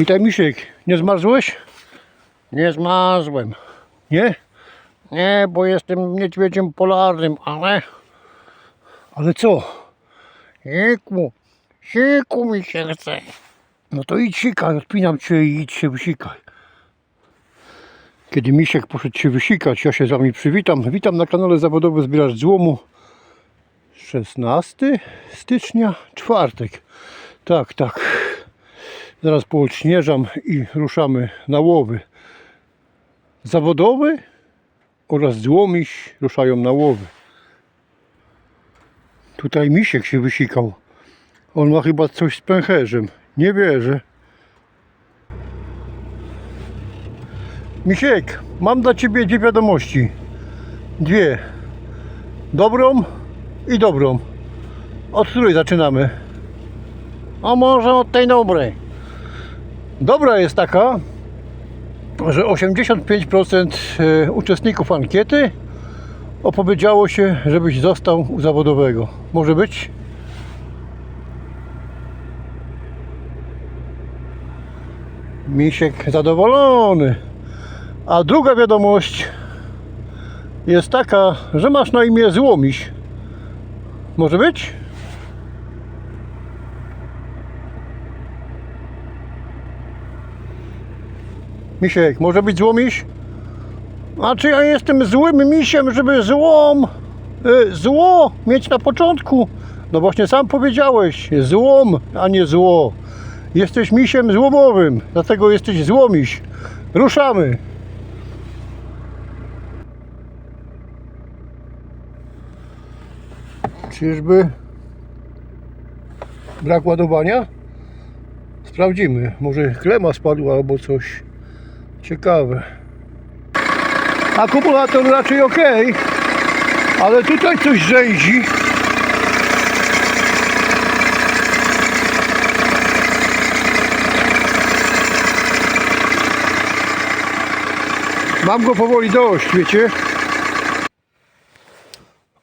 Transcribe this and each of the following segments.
Witaj Misiek, nie zmarzłeś? Nie zmarzłem. Nie? Nie, bo jestem niedźwiedziem polarnym, ale... Ale co? Siku, siku mi się chce. No to idź sikaj, odpinam cię i idź się wysikaj. Kiedy Misiek poszedł się wysikać, ja się z wami przywitam. Witam na kanale Zawodowy Zbieracz Złomu. 16 stycznia, czwartek. Tak, tak. Zaraz poodśnieżam i ruszamy na łowy. Zawodowy oraz złomiś ruszają na łowy. Tutaj misiek się wysikał. On ma chyba coś z pęcherzem. Nie wierzę. Misiek, mam dla ciebie dwie wiadomości. Dwie. Dobrą i dobrą. Od której zaczynamy? A może od tej dobrej. Dobra jest taka, że 85% e, uczestników ankiety opowiedziało się, żebyś został u zawodowego. Może być? Misiek zadowolony. A druga wiadomość jest taka, że masz na imię Złomiś. Może być? Misiek, może być złomiś? A czy ja jestem złym misiem, żeby złom, y, zło mieć na początku? No właśnie sam powiedziałeś, złom, a nie zło. Jesteś misiem złomowym, dlatego jesteś złomiś. Ruszamy. Czyżby brak ładowania? Sprawdzimy. Może klema spadła albo coś. Ciekawe. Akumulator raczej ok, ale tutaj coś rzęzi. Mam go powoli dość, wiecie?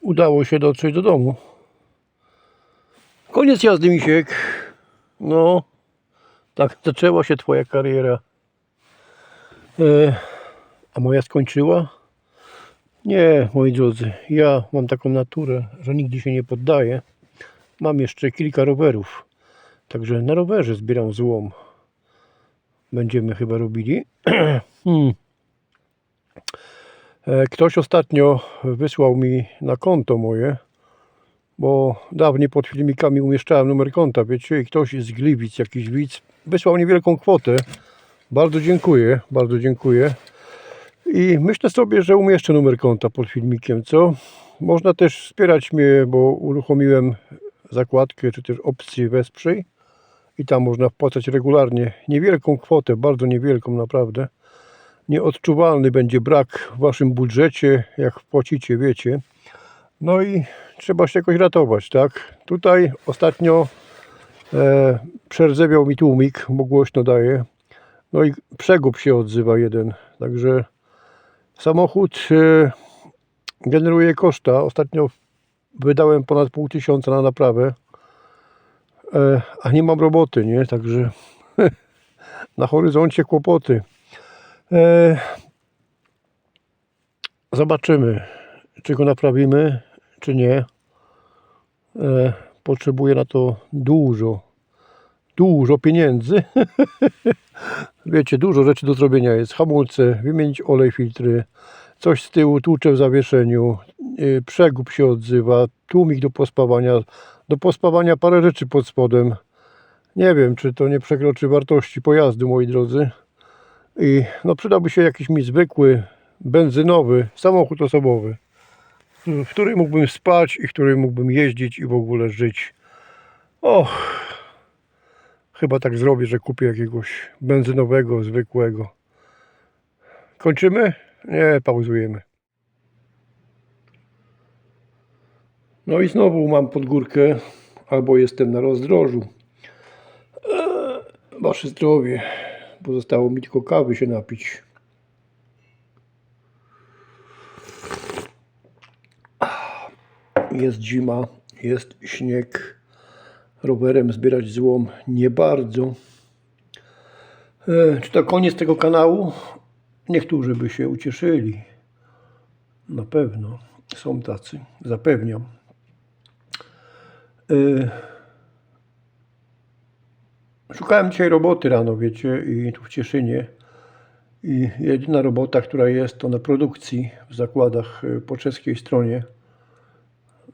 Udało się dotrzeć do domu. Koniec jazdy, Misiek. No, tak zaczęła się twoja kariera. E, a moja skończyła? Nie, moi drodzy, ja mam taką naturę, że nigdy się nie poddaję. Mam jeszcze kilka rowerów, także na rowerze zbieram złom. Będziemy chyba robili. hmm. E, Ktoś ostatnio wysłał mi na konto moje, bo dawniej pod filmikami umieszczałem numer konta, wiecie, i ktoś z Gliwic, jakiś widz, wysłał niewielką kwotę. Bardzo dziękuję, bardzo dziękuję. I myślę sobie, że umieszczę numer konta pod filmikiem, co? Można też wspierać mnie, bo uruchomiłem zakładkę, czy też opcję wesprzyj. I tam można wpłacać regularnie niewielką kwotę, bardzo niewielką naprawdę. Nieodczuwalny będzie brak w waszym budżecie, jak wpłacicie, wiecie. No i trzeba się jakoś ratować, tak? Tutaj ostatnio e, przerdzewiał mi tłumik, bo głośno daje. No i przegub się odzywa jeden. Także samochód e, generuje koszta. Ostatnio wydałem ponad pół tysiąca na naprawę, e, a nie mam roboty, nie? Także na horyzoncie kłopoty. E, zobaczymy, czy go naprawimy, czy nie. E, potrzebuję na to dużo, dużo pieniędzy. Wiecie, dużo rzeczy do zrobienia jest. Hamulce, wymienić olej, filtry, coś z tyłu, tłucze w zawieszeniu, yy, przegub się odzywa, tłumik do pospawania, do pospawania parę rzeczy pod spodem. Nie wiem, czy to nie przekroczy wartości pojazdu, moi drodzy. I no przydałby się jakiś mi zwykły, benzynowy samochód osobowy, w którym mógłbym spać i w którym mógłbym jeździć i w ogóle żyć. Och, Chyba tak zrobię, że kupię jakiegoś benzynowego, zwykłego. Kończymy? Nie, pauzujemy. No i znowu mam pod górkę, albo jestem na rozdrożu. Eee, Wasze zdrowie. Pozostało mi tylko kawy się napić. Jest zima, jest śnieg rowerem zbierać złom nie bardzo. E, Czy to koniec tego kanału? Niektórzy by się ucieszyli. Na pewno są tacy, zapewniam. E, Szukałem dzisiaj roboty rano, wiecie, i tu w Cieszynie. I jedyna robota, która jest, to na produkcji w zakładach e, po czeskiej stronie.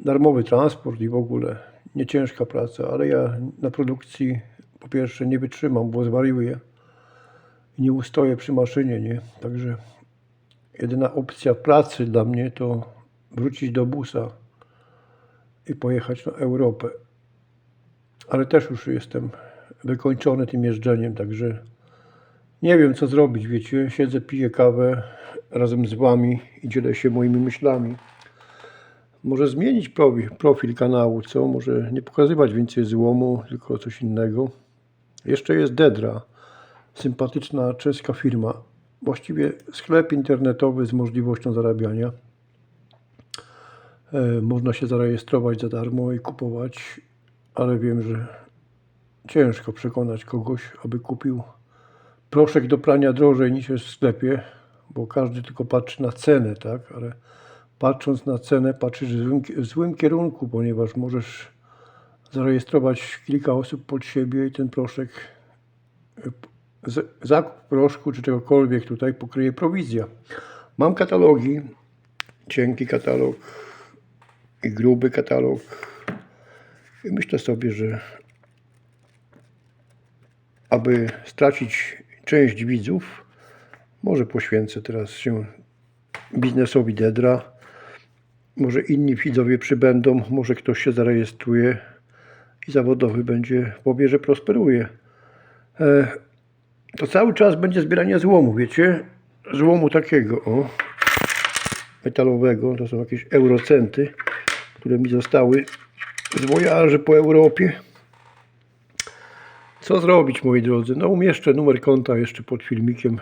Darmowy transport i w ogóle nie ciężka praca, ale ja na produkcji po pierwsze nie wytrzymam, bo zwariuję i nie ustoję przy maszynie, nie? Także jedyna opcja pracy dla mnie to wrócić do busa i pojechać na Europę. Ale też już jestem wykończony tym jeżdżeniem, także nie wiem co zrobić, wiecie. Siedzę, piję kawę razem z wami i dzielę się moimi myślami. Może zmienić profil, kanału, co? Może nie pokazywać więcej złomu, tylko coś innego. Jeszcze jest Dedra, sympatyczna czeska firma. Właściwie sklep internetowy z możliwością zarabiania. E, Można się zarejestrować za darmo i kupować, ale wiem, że ciężko przekonać kogoś, aby kupił proszek do prania drożej niż jest w sklepie, bo każdy tylko patrzy na cenę, tak? Ale patrząc na cenę, patrzysz w złym, w złym kierunku, ponieważ możesz zarejestrować kilka osób pod siebie i ten proszek, y, zakup proszku czy czegokolwiek tutaj pokryje prowizja. Mam katalogi, cienki katalog i gruby katalog i myślę sobie, że aby stracić część widzów, może poświęcę teraz się biznesowi Dedra. Może inni widzowie przybędą, może ktoś się zarejestruje i zawodowy będzie powie, że prosperuje. E, to cały czas będzie zbieranie złomu, wiecie? Złomu takiego, o, metalowego. To są jakieś eurocenty, które mi zostały z wojaży po Europie. Co zrobić, moi drodzy? No umieszczę numer konta jeszcze pod filmikiem.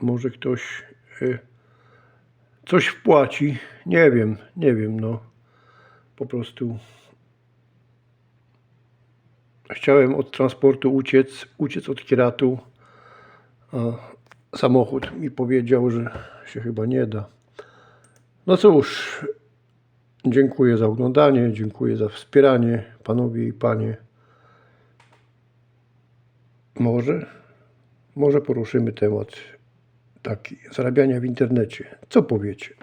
Może ktoś y, coś wpłaci. Nie wiem, nie wiem, no. Po prostu chciałem od transportu uciec, uciec od kieratu, a samochód mi powiedział, że się chyba nie da. No cóż, dziękuję za oglądanie, dziękuję za wspieranie, panowie i panie. Może, może poruszymy temat taki zarabiania w internecie. Co powiecie?